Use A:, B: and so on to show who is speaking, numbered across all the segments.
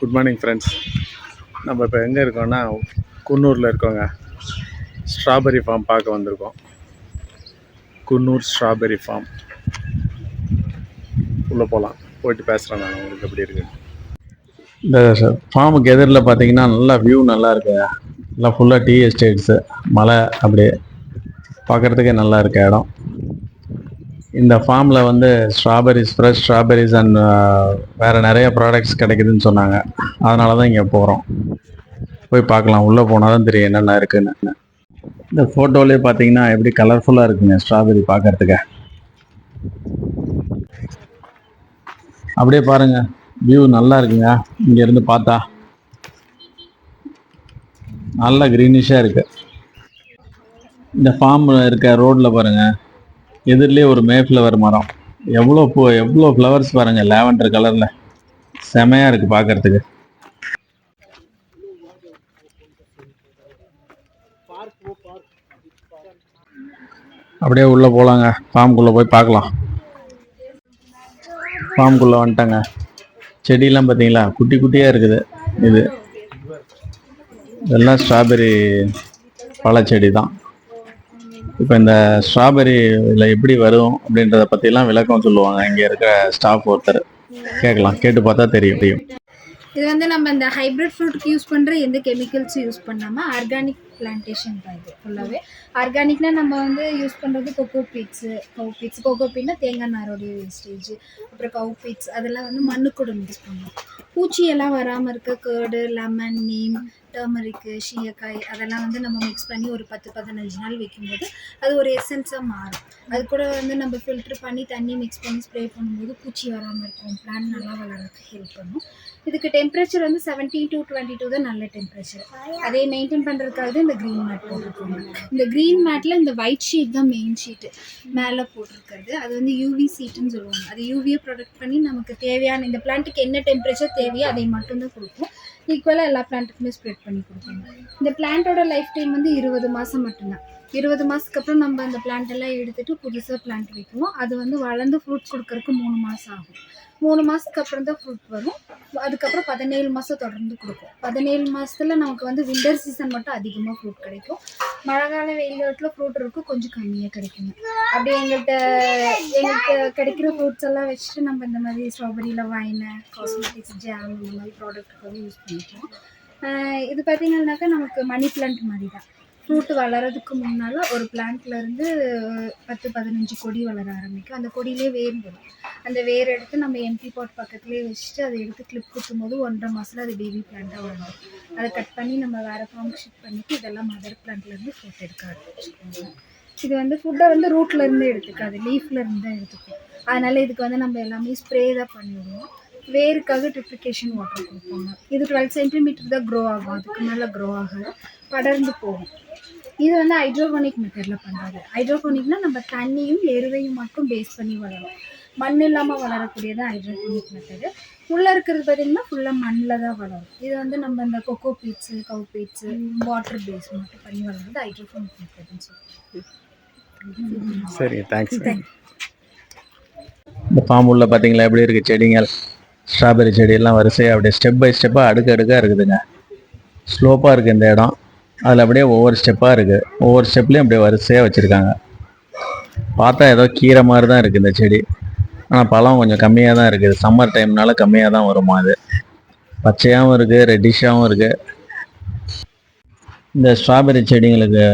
A: Good morning friends நம்ம இப்போ எங்கே இருக்கோம்னா குன்னூரில் இருக்கோங்க. ஸ்ட்ராபெரி ஃபார்ம் பார்க்க வந்திருக்கோம். குன்னூர் ஸ்ட்ராபெரி ஃபார்ம் உள்ளே போகலாம் போயிட்டு பேசுகிறேன் நான். உங்களுக்கு எப்படி இருக்கு? இந்த ஃபார்முக்கு எதிரில் பார்த்தீங்கன்னா நல்லா வியூ நல்லா இருக்குங்க நல்லா ஃபுல்லாக டீ எஸ்டேட்ஸு மலை அப்படியே பார்க்குறதுக்கே நல்லா இருக்க இடம். இந்த ஃபார்மில் வந்து ஸ்ட்ராபெரிஸ் ஃப்ரெஷ் ஸ்ட்ராபெரிஸ் அண்ட் வேறு நிறைய ப்ராடக்ட்ஸ் கிடைக்குதுன்னு சொன்னாங்க. அதனால தான் இங்கே போகிறோம் போய் பார்க்கலாம். உள்ளே போனால் தான் தெரியும் என்னென்ன இருக்குதுன்னு இந்த ஃபோட்டோலேயே பார்த்தீங்கன்னா எப்படி கலர்ஃபுல்லாக இருக்குங்க ஸ்ட்ராபெரி பார்க்கறதுக்கு. அப்படியே பாருங்க. வியூ நல்லா இருக்குங்க. இங்கேருந்து பார்த்தா. நல்லா க்ரீனிஷாக இருக்குது இந்த ஃபார்ம் இருக்க ரோட்டில் பாருங்கள் எதிரிலே ஒரு மேஃப்ளவர் மரம். எவ்வளோ பூ எவ்வளோ ஃப்ளவர்ஸ் பாருங்க லாவெண்டர் கலரில் செமையாக இருக்குது பார்க்குறதுக்கு அப்படியே உள்ளே போகலாங்க ஃபார்ம்குள்ளே போய் பார்க்கலாம் ஃபார்ம்குள்ளே வந்துட்டாங்க. செடியெல்லாம் பார்த்தீங்களா குட்டி குட்டியாக இருக்குது இது. இதெல்லாம் ஸ்ட்ராபெரி பழச்செடி தான் இப்போ இந்த ஸ்ட்ராபெரி இதில் எப்படி வரும் அப்படின்றத பற்றிலாம் விளக்கம் சொல்லுவாங்க. இங்கே இருக்கிற ஸ்டாஃப் ஒருத்தர். கேட்கலாம். கேட்டு பார்த்தா தெரியும் தெரியும்.
B: இது வந்து நம்ம இந்த ஹைப்ரிட் ஃப்ரூட்டுக்கு யூஸ் பண்ணுற எந்த கெமிக்கல்ஸும் யூஸ் பண்ணாமல் ஆர்கானிக் பிளான்டேஷன் தான் இது ஃபுல்லாகவே ஆர்கானிக்னா நம்ம வந்து யூஸ் பண்ணுறது coco peats cow peats coco பீட்னா தேங்காய் நாரோடைய வேஸ்டேஜ் அப்புறம் கவு பீட்ஸ் அதெல்லாம் வந்து மண்ணுக்குடன் யூஸ் மிக்ஸ் பண்ணுவோம் பூச்சியெல்லாம் வராமல் இருக்க curd lemon neem turmeric shikakai அதெல்லாம் வந்து நம்ம மிக்ஸ் பண்ணி ஒரு பத்து பதினஞ்சு நாள் வைக்கும்போது அது ஒரு எசன்ஸாக மாறும். அது கூட வந்து நம்ம ஃபில்ட்ரு பண்ணி தண்ணி மிக்ஸ் பண்ணி ஸ்ப்ரே பண்ணும்போது பூச்சி வராமல் இருக்கும். பிளான் நல்லா வளர்றதுக்கு ஹெல்ப் பண்ணும். இதுக்கு டெம்பரேச்சர் வந்து 17 டு டுவெண்ட்டி டூ தான் நல்ல டெம்பரேச்சர் அதே மெயின்டைன் பண்ணுறதுக்காக தான் இந்த க்ரீன் மேட் போட்டிருக்கோங்க. இந்த க்ரீன் மேட்டில் இந்த ஒயிட் ஷீட் தான் மெயின் ஷீட்டு மேலே போட்டிருக்கிறது. அது வந்து யூவி சீட்டுன்னு சொல்லுவாங்க. அது யூவியை ப்ரொடக்ட் பண்ணி நமக்கு தேவையான இந்த பிளான்ட்டுக்கு என்ன டெம்பரேச்சர் தேவையோ அதை மட்டும்தான் கொடுக்கும். ஈக்குவலாக எல்லா பிளான்ட்டுக்குமே ஸ்ப்ரெட் பண்ணி கொடுப்பாங்க. இந்த பிளான்ட்டோட லைஃப் டைம் வந்து இருபது மாதம் மட்டும்தான். இருபது மாதத்துக்கு அப்புறம் நம்ம அந்த பிளான்ட் எல்லாம் எடுத்துகிட்டு புதுசாக பிளான்ட் வைக்குவோம் அது வந்து வளர்ந்து ஃப்ரூட்ஸ் கொடுக்கறதுக்கு மூணு மாதம் ஆகும். மூணு மாதத்துக்கு அப்புறம் தான் ஃப்ரூட் வரும். அதுக்கப்புறம் பதினேழு மாதம் தொடர்ந்து கொடுக்கும். பதினேழு மாதத்துல நமக்கு வந்து விண்டர் சீசன் மட்டும் அதிகமாக ஃப்ரூட் கிடைக்கும். மழை கால வெயில் காலத்தில் ஃப்ரூட் இருக்கும் கொஞ்சம் கம்மியாக கிடைக்குங்க அப்படி எங்கள்கிட்ட எங்களுக்கு கிடைக்கிற ஃப்ரூட்ஸ் எல்லாம் வச்சுட்டு நம்ம இந்த மாதிரி ஸ்ட்ராபெரியில் வைனை காஸ்மெட்டிக்ஸ் ஜாம் இந்த மாதிரி ப்ராடக்ட்டுக்கு வந்து யூஸ் பண்ணிக்கலாம் இது பார்த்தீங்கன்னாக்கா நமக்கு மணி பிளான்ட் மாதிரி தான். ஃப்ரூட் வளர்கிறதுக்கு முன்னால் ஒரு பிளான்ட்லேருந்து பத்து பதினஞ்சு கொடி வளர ஆரம்பிக்கும். அந்த கொடியிலே வேர் வரும் அந்த வேர் எடுத்து நம்ம எம்டி பாட் பக்கத்துலேயே வச்சுட்டு அதை எடுத்து கிளிப் குத்தும் போது ஒன்றரை மாதத்தில் அது பேபி பிளான்ட்டாக வளரும். அதை கட் பண்ணி நம்ம வேறு ஃபார்ம் ஷிஃப்ட் பண்ணிட்டு இதெல்லாம் மதர் பிளான்ட்லேருந்து ஃப்ரூட் எடுக்க ஆரம்பிச்சுக்கோங்க இது வந்து ஃபுட்டை வந்து ரூட்லேருந்து எடுத்துக்காது லீஃப்லேருந்து தான் எடுத்துக்கும் அதனால் இதுக்கு வந்து நம்ம எல்லாமே ஸ்ப்ரே தான் பண்ணிவிடுவோம் வேருக்காக ட்ரிப்ளிகேஷன் வாட்டர் கொடுப்போம் இது டுவெல் சென்டிமீட்டர் தான் க்ரோ ஆகும். அதுக்கு மேலே க்ரோ ஆகாது. படர்ந்து போகும். இது வந்து ஹைட்ரோபோனிக் மெத்தடில் பண்ணுறது ஹைட்ரோபோனிக்னா நம்ம தண்ணியும் எருவையும் மட்டும் பேஸ் பண்ணி வளரும். மண் இல்லாமல் வளரக்கூடியது ஹைட்ரோபோனிக் மெத்தடு உள்ளே இருக்கிறது பார்த்திங்கன்னா ஃபுல்லாக மண்ணில் தான் வளரும். இது வந்து நம்ம இந்த coco peats cow peats water base மட்டும் பண்ணி வளர்றது ஹைட்ரோபோனிக் மெத்தட்னு சொல்லுவோம்
A: சரி தேங்க்ஸ் இந்த ஃபார்ம் உள்ள பார்த்தீங்களா எப்படி இருக்குது செடிகள் ஸ்ட்ராபெரி செடியெல்லாம் வரிசையாக அப்படியே ஸ்டெப் பை ஸ்டெப்பாக அடுக்கு அடுக்காக இருக்குதுங்க. ஸ்லோப்பாக இருக்குது இந்த இடம். அதில் அப்படியே ஒவ்வொரு ஸ்டெப்பாக இருக்குது ஒவ்வொரு ஸ்டெப்லேயும் அப்படியே வரிசையாக வச்சுருக்காங்க. பார்த்தா ஏதோ கீரை மாதிரி தான் இருக்குது இந்த செடி. ஆனால் பழம் கொஞ்சம் கம்மியாக தான் இருக்குது சம்மர் டைம்னால கம்மியாக தான் வருமா அது. பச்சையாகவும் இருக்குது ரெட்டிஷாகவும் இருக்குது இந்த ஸ்ட்ராபெரி செடிங்களுக்கு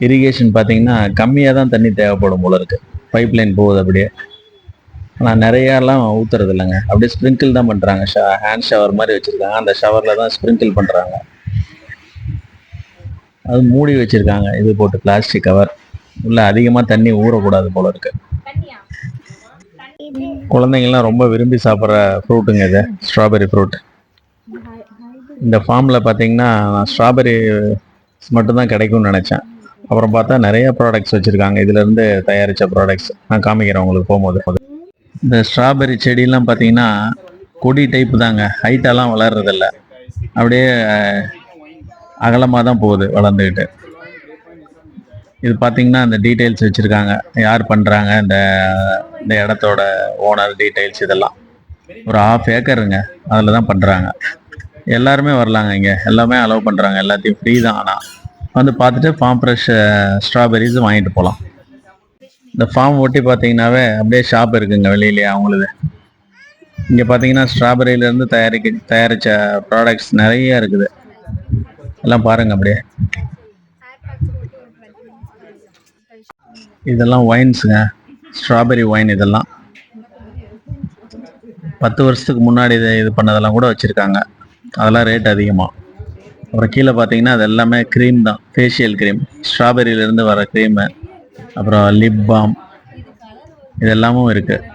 A: இரிகேஷன் பார்த்தீங்கன்னா கம்மியாக தான் தண்ணி தேவைப்படும் போல இருக்கு. பைப் லைன் போகுது அப்படியே. ஆனால் நிறையாலாம் ஊற்றுறது இல்லைங்க அப்படியே ஸ்ப்ரிங்கிள் தான் பண்ணுறாங்க ஷா ஹேண்ட் ஷவர் மாதிரி வச்சுருக்காங்க. அந்த ஷவரில் தான் ஸ்ப்ரிங்கிள் பண்ணுறாங்க அது மூடி வச்சுருக்காங்க. இது போட்டு பிளாஸ்டிக் கவர் உள்ள அதிகமாக தண்ணி ஊறக்கூடாது போல இருக்கு. குழந்தைங்கள்லாம் ரொம்ப விரும்பி சாப்பிட்ற ஃப்ரூட்டுங்க இது. ஸ்ட்ராபெரி ஃப்ரூட் இந்த ஃபார்மில் பார்த்தீங்கன்னா நான் ஸ்ட்ராபெரி மட்டும்தான் கிடைக்கும்னு நினச்சேன். அப்புறம் பார்த்தா நிறைய ப்ராடக்ட்ஸ் வச்சுருக்காங்க. இதுலேருந்து தயாரித்த ப்ராடக்ட்ஸ் நான் காமிக்கிறேன் உங்களுக்கு போகும்போது. இந்த ஸ்ட்ராபெரி செடியெல்லாம் பார்த்தீங்கன்னா கொடி டைப் தாங்க. ஹைட்டெல்லாம் வளர்றதில்ல. அப்படியே அகலமாக தான் போகுது வளர்ந்துக்கிட்டு இது பார்த்தீங்கன்னா அந்த டீட்டெயில்ஸ் வச்சுருக்காங்க. யார் பண்ணுறாங்க இந்த இந்த இடத்தோட ஓனர் டீட்டெயில்ஸ் இதெல்லாம். ஒரு ஹாஃப் ஏக்கருங்க அதில் தான் பண்ணுறாங்க எல்லாருமே வரலாங்க இங்கே. எல்லாமே அலோவ் பண்ணுறாங்க எல்லாத்தையும் ஃப்ரீ தான். ஆனால் வந்து பார்த்துட்டு ஃபார்ம் ஃப்ரெஷ் ஸ்ட்ராபெரிஸ் வாங்கிட்டு போகலாம் இந்த ஃபார்ம் ஒட்டி பார்த்தீங்கன்னாவே அப்படியே ஷாப் இருக்குங்க வெளியிலேயே அவங்களுது. இங்கே பார்த்தீங்கன்னா ஸ்ட்ராபெரியிலேருந்து தயாரிக்க தயாரித்த ப்ராடக்ட்ஸ் நிறைய இருக்குது. எல்லாம் பாருங்க அப்படியே. இதெல்லாம் ஒயின்ஸுங்க ஸ்ட்ராபெரி ஒயின் இதெல்லாம். பத்து வருஷத்துக்கு முன்னாடி இது இது பண்ணதெல்லாம் கூட வச்சுருக்காங்க. அதெல்லாம் ரேட் அதிகமாக அப்புறம் கீழே பார்த்தீங்கன்னா அது எல்லாமே க்ரீம் தான். ஃபேஷியல் க்ரீம் ஸ்ட்ராபெரியிலேருந்து வர க்ரீமு அப்புறம் லிப் பாம் இதெல்லாமும் இருக்குது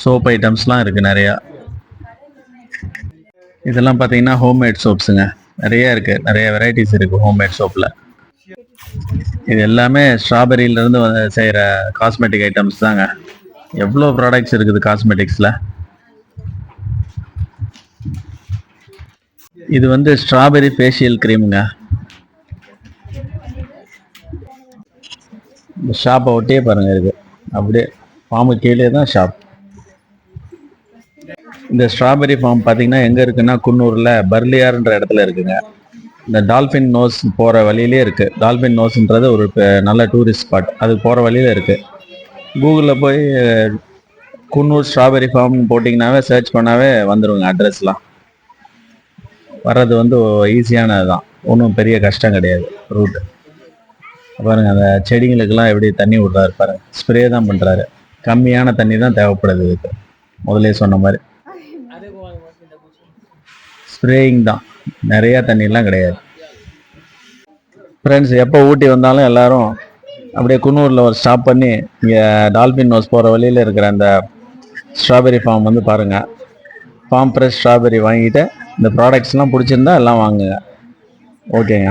A: சோப் ஐட்டம்ஸ்லாம் இருக்குது நிறையா. இதெல்லாம் பார்த்தீங்கன்னா ஹோம்மேட் சோப்ஸுங்க நிறைய இருக்குது நிறைய வெரைட்டிஸ் இருக்குது ஹோம்மேட் சோப்பில் இது எல்லாமே ஸ்ட்ராபெரியிலேருந்து செய்கிற காஸ்மெட்டிக் ஐட்டம்ஸ் தாங்க. எவ்வளோ ப்ராடக்ட்ஸ் இருக்குது காஸ்மெட்டிக்ஸில் இது வந்து ஸ்ட்ராபெரி ஃபேஷியல் க்ரீமுங்க இந்த ஷாப்பை ஒட்டியே பாருங்க இருக்கு அப்படியே பாம்பு கீழே தான் ஷாப் இந்த ஸ்ட்ராபெரி ஃபார்ம் பார்த்தீங்கன்னா எங்கே இருக்குன்னா குன்னூரில் பர்லியார்ன்ற இடத்துல இருக்குங்க. இந்த டால்ஃபின் நோஸ் போகிற வழியிலே இருக்குது டால்ஃபின் நோஸ்ன்றது ஒரு நல்ல டூரிஸ்ட் ஸ்பாட் அது போகிற வழியில இருக்குது கூகுளில் போய் குன்னூர் ஸ்ட்ராபெரி ஃபார்ம் போட்டிங்கனாவே சர்ச் பண்ணாவே வந்துடுங்க அட்ரஸ்லாம் வர்றது வந்து ஈஸியானது தான் ஒன்றும் பெரிய கஷ்டம் கிடையாது. ரூட்டு பாருங்க அந்த செடிங்களுக்கெல்லாம் எப்படி தண்ணி விடுறாரு பாருங்க. ஸ்ப்ரே தான் பண்ணுறாரு கம்மியான தண்ணி தான் தேவைப்படுது இதுக்கு. முதலே சொன்ன மாதிரி. ஸ்ப்ரேயிங் தான். நிறைய தண்ணிலாம் கிடையாது. ஃப்ரெண்ட்ஸ் எப்போ ஊட்டி வந்தாலும் எல்லாரும் அப்படியே குன்னூரில் ஒரு ஸ்டாப் பண்ணி இங்கே டால்பின் நோஸ் போகிற வழியில் இருக்கிற அந்த ஸ்ட்ராபெரி ஃபார்ம் வந்து பாருங்கள் ஃபார்ம் ஃப்ரெஷ் ஸ்ட்ராபெரி வாங்கிட்டு இந்த ப்ராடக்ட்ஸ்லாம் பிடிச்சிருந்தா எல்லாம் வாங்குங்க. ஓகேங்க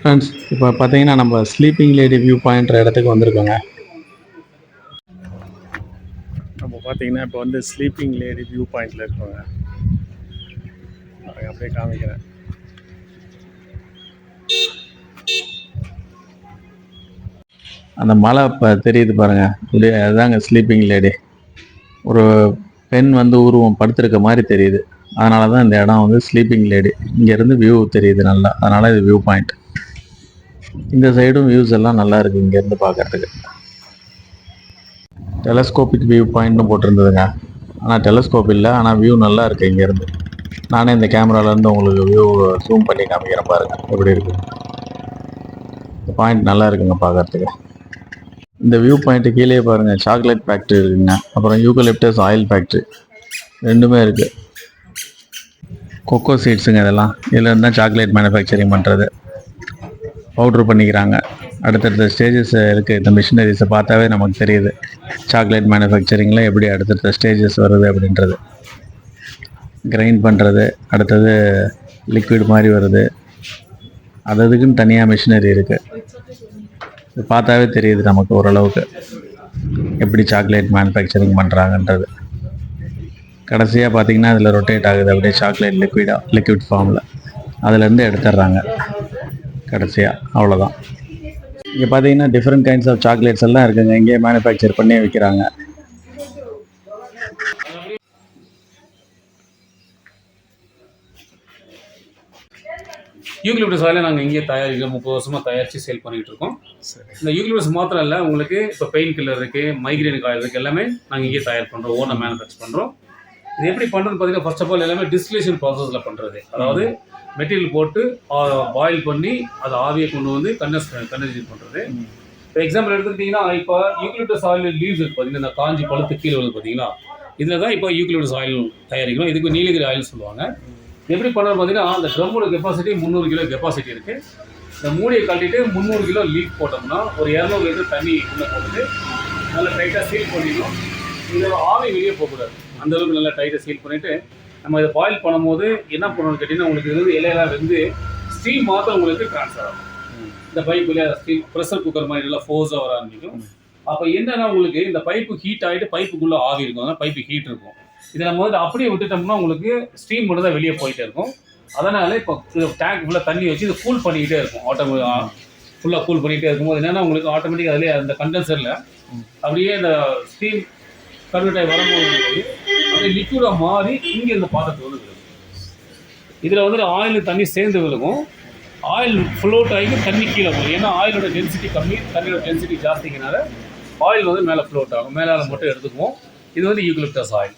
A: ஃப்ரெண்ட்ஸ் இப்போ பார்த்தீங்கன்னா நம்ம ஸ்லீப்பிங் லேடி வியூ பாயிண்ட்ற இடத்துக்கு வந்திருக்கோங்க.
C: நம்ம பார்த்தீங்கன்னா இப்போ வந்து ஸ்லீப்பிங் லேடி வியூ பாயிண்டில் இருக்கோங்க. அப்படியே காமிக்கிறேன்.
A: அந்த மலை இப்போ தெரியுது பாருங்க. அப்படியே அதுதாங்க ஸ்லீப்பிங் லேடி ஒரு பெண் வந்து உருவம் படுத்திருக்க மாதிரி தெரியுது. அதனால தான் இந்த இடம் வந்து ஸ்லீப்பிங் லேடி இங்கேருந்து வியூ தெரியுது நல்லா. அதனால இது வியூ பாயிண்ட் இந்த சைடும் வியூஸ் எல்லாம் நல்லா இருக்கு இங்கேருந்து பார்க்கறதுக்கு. டெலஸ்கோபிக் வியூ பாயிண்ட்னு போட்டிருந்ததுங்க. ஆனால் டெலஸ்கோப் இல்லை ஆனால் வியூ நல்லா இருக்கு இங்கேருந்து. நானே இந்த கேமராலேருந்து உங்களுக்கு வியூ ஜூம் பண்ணி காமிக்கிறேன் பாருங்கள் எப்படி இருக்கு? இந்த பாயிண்ட் நல்லா இருக்குங்க பார்க்கறதுக்கு. இந்த வியூ பாயிண்ட்டு கீழே பாருங்க சாக்லேட் ஃபேக்ட்ரி இருக்குங்க. அப்புறம் யூகலிப்டஸ் ஆயில் ஃபேக்ட்ரி ரெண்டுமே இருக்குது கொக்கோ சீட்ஸுங்க இதெல்லாம். இதில் இருந்தால் சாக்லேட் மேனுஃபேக்சரிங் பண்ணுறது பவுட்ரு பண்ணிக்கிறாங்க. அடுத்தடுத்த ஸ்டேஜஸ் இருக்குது இந்த மிஷினரிஸை பார்த்தாவே நமக்கு தெரியுது. சாக்லேட் மேனுஃபேக்சரிங்கில் எப்படி அடுத்தடுத்த ஸ்டேஜஸ் வருது அப்படின்றது. கிரைண்ட் பண்ணுறது அடுத்தது லிக்விட் மாதிரி வருது. அது அதுக்குன்னு தனியாக மிஷினரி இருக்குது இது பார்த்தாவே தெரியுது நமக்கு ஓரளவுக்கு எப்படி சாக்லேட் மேனுஃபேக்சரிங் பண்ணுறாங்கன்றது கடைசியாக பார்த்தீங்கன்னா அதில் ரொட்டேட் ஆகுது. அப்படியே சாக்லேட் லிக்விடாக லிக்விட் ஃபார்மில் அதுலேருந்து எடுத்துடுறாங்க. கடைசியாக அவ்வளோதான் இங்கே பார்த்தீங்கன்னா டிஃப்ரெண்ட் கைண்ட்ஸ் ஆஃப் சாக்லேட்ஸ் எல்லாம் இருக்குதுங்க இங்கேயே மேனுஃபேக்சர் பண்ணி விற்கிறாங்க
D: யூக்லிப்டஸ் ஆயிலை நாங்கள் இங்கேயே தயாரிக்கிறோம் முப்பது வருஷமாக தயாரித்து சேல் பண்ணிகிட்டு இருக்கோம். இந்த யூக்லிப்டஸ் மாத்திரம் இல்லை உங்களுக்கு இப்போ பெயின் கில்லர் இருக்குது மைக்ரேனுக்கு ஆயில் இருக்குது எல்லாமே நாங்கள் இங்கேயே தயார் பண்ணுறோம் ஓனை மேனுஃபேக்சர் பண்ணுறோம் இது எப்படி பண்ணுறது பார்த்தீங்கன்னா ஃபர்ஸ்ட் ஆஃப் ஆல் எல்லாமே டிஸ்டிலேஷன் ப்ராசஸில் பண்ணுறது அதாவது மெட்டீரியல் போட்டு பாயில் பண்ணி அதை ஆவியை கொண்டு வந்து கண்டஸ் கண்டன்சேட் பண்ணுறது இப்போ எக்ஸாம்பிள் எடுத்துக்கிட்டிங்கன்னா இப்போ யூக்லிப்டஸ் ஆயில் லீவ்ஸ் இருக்குது பார்த்தீங்கன்னா இந்த காஞ்சி பழுத்து கீழே வருது பார்த்தீங்களா இதில் தான் இப்போ யூக்லிப்டஸ் ஆயில் தயாரிக்கிறோம் இதுக்கு நீலகிரி ஆயில் சொல்லுவாங்க. எப்படி பண்ணுறது பார்த்தீங்கன்னா அந்த ட்ரம்மோட கெப்பாசிட்டி முந்நூறு கிலோ கெப்பாசிட்டி இருக்குது இந்த மூடியை கட்டிட்டு முந்நூறு கிலோ லீக் போட்டோம்னா ஒரு இரநூறு லிட்டர் தண்ணி உள்ளே போட்டுட்டு நல்லா டைட்டாக சீல் பண்ணிடணும். இதோட ஆவி வெளியே போகக்கூடாது. அந்தளவுக்கு நல்லா டைட்டாக சீல் பண்ணிவிட்டு நம்ம இதை பாயில் பண்ணும்போது என்ன பண்ணணும்னு கேட்டிங்கன்னா உங்களுக்கு இது வந்து இலையெல்லாம் வந்து ஸ்டீம் மாத்திரம் உங்களுக்கு ட்ரான்ஸ்ஃபர் ஆகும். இந்த பைப்புல ஸ்டீம் ப்ரெஷர் குக்கர் மாதிரி நல்லா ஃபோர்ஸாக வர ஆரம்பிக்கும். அப்போ என்னன்னா உங்களுக்கு இந்த பைப்பு ஹீட் ஆகிட்டு பைப்புக்குள்ளே ஆவி இருக்கும். அதனால் பைப்பு ஹீட் இருக்கும். இதை நம்ம வந்து அப்படியே விட்டுட்டோம்னா உங்களுக்கு ஸ்டீம் மட்டும் தான் வெளியே போயிட்டே இருக்கும். அதனால இப்போ டேங்க் ஃபுல்லாக தண்ணி வச்சு இது கூல் பண்ணிக்கிட்டே இருக்கும். ஆட்டோமே ஃபுல்லாக கூல் பண்ணிகிட்டே இருக்கும்போது என்னென்னா உங்களுக்கு ஆட்டோமேட்டிக்காக அதிலே அந்த கண்டென்சரில் அப்படியே அந்த ஸ்டீம் கன்வெர்ட் ஆகி வரும்போது அப்படியே லிக்விடாக மாறி இங்கே இந்த பாத்திரத்துக்கு வந்து விழுகும். இதில் வந்து ஆயில் தண்ணி சேர்ந்து விழுகும். ஆயில் ஃப்ளோட் ஆகி தண்ணி கீழே போகும் ஏன்னா ஆயிலோட டென்சிட்டி கம்மி தண்ணியோட டென்சிட்டி ஜாஸ்திங்கனால ஆயில் வந்து மேலே ஃப்ளோட் ஆகும். மேலே மட்டும் எடுத்துக்குவோம். இது வந்து யூக்லிப்டஸ் ஆயில்